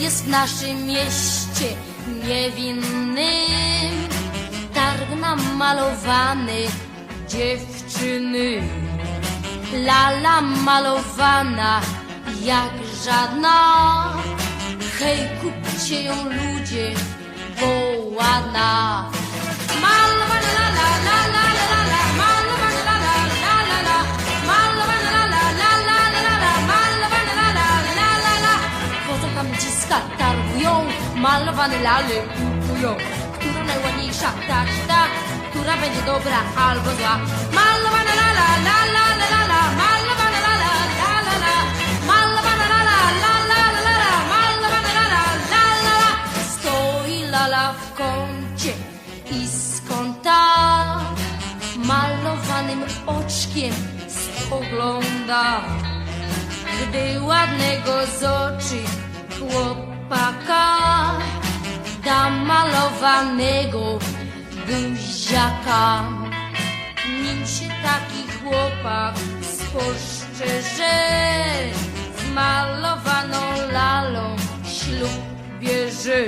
jest w naszym mieście niewinnym. Targ namalowany dziewczyny. Lala malowana jak żadna. Hej, kupcie ją ludzie, bo ładna. Malowana la la la tam dziska, targują, malowane lale kupują. Która najładniejsza, ta ta, która będzie dobra albo zła. Malowana la la la malowana la la la la la, malowana la la malowana la la la la la. Stoi lala w kącie i z kąta malowanym oczkiem spogląda. Gdy ładnego z oczy chłopaka da malowanego buziaka. Nim się taki chłopak sposzczerze z malowaną lalą ślub bierze.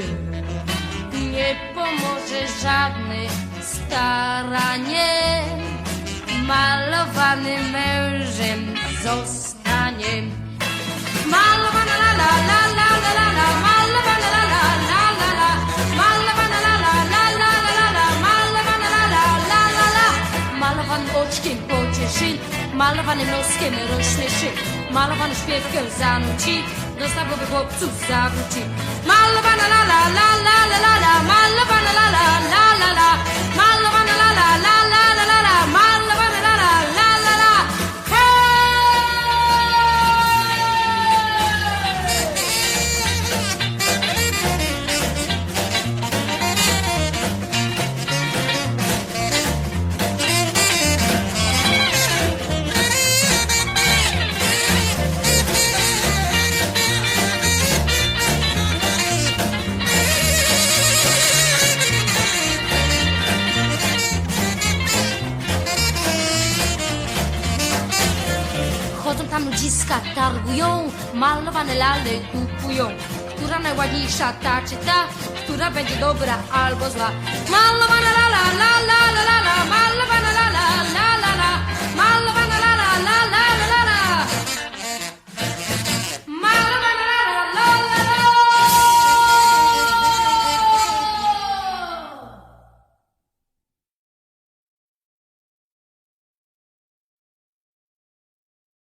Nie pomoże żadne staranie, malowanym mężem zostanie. Malowanym oczkiem pocieszy, malowanym noskiem rozśmieszy, malowanym śpiewkiem zanuci, do stawowych chłopców zawróci. Malowana la la la la la la tam ludziska, targują, malowane lale kupują. Która najładniejsza, ta czy ta, która będzie dobra albo zła. Malowana la la la la la la malowana la